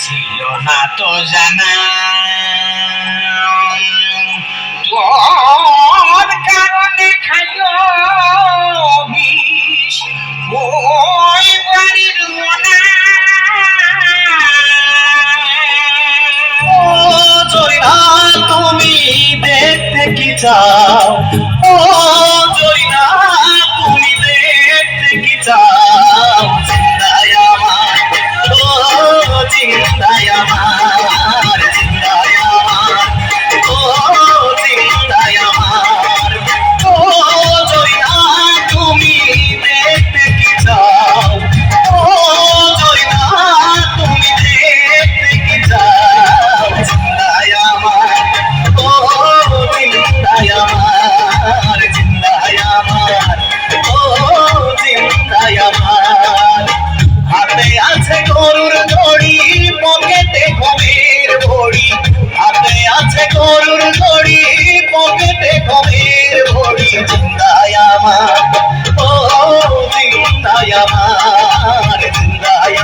ছিল না তো জানা। তোর কারণে খাইও বিষ তুমি দেখতে কি চাও? ও জরিনা আছে গরুর দড়ি, পকেটে ঘমের ঘড়ি হাতে আছে গরুর দড়ি, পকেটে ঘমের ভড়ি জিন্দায় আমার, ও জিন্দায় আমার জিন্দায়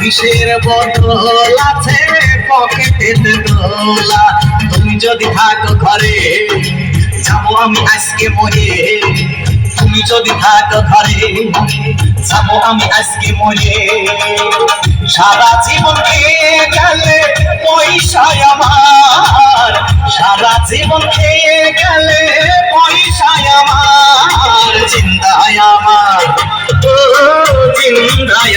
কিসের বদল আছে পকেটে তোলা তুমি যদি থাকো ঘরে, যাব আমি আজকে মরে তুমি যদি থাকো ঘরে, যাব আমি আজকে মরে সারা জীবন খেয়ে গেলে পয়সায় আমার। সারা জীবন খেয়ে গেলে পয়সায় আমার। জিন্দায় আমার, ও জিন্দায়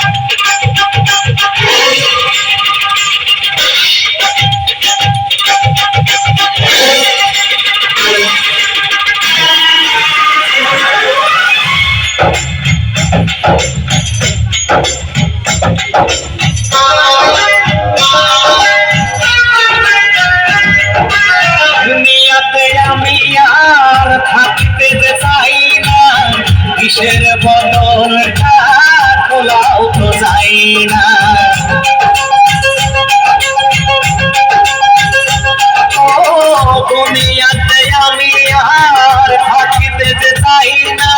দুনিয়াতে আমি আর থাকতে চাই না।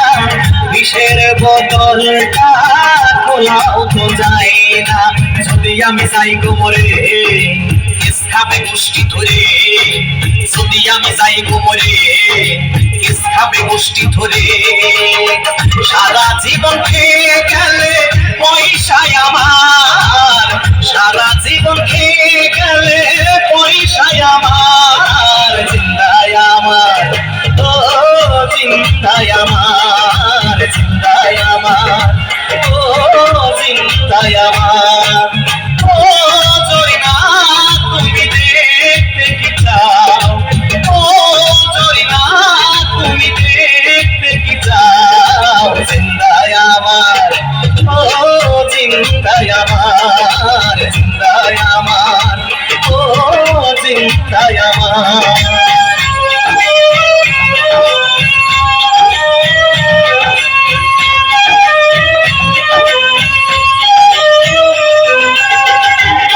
কিসের বদলটা খোলাও তো চাই না। যদি আমি চাই গোমরে খাবে গোষ্ঠী ধরে। যদি আমি যাই কেস খাবে গোষ্ঠী ধরে। সারা জীবন যায় আমার। ও জরিনা, তুমি দেখতে কি চাও? ও জরিনা, তুমি দেখতে কি চাও? জিন্দায় আমার, ও জিন্দায় আমার জিন্দায় আমার, ও জিন্দায় আমার।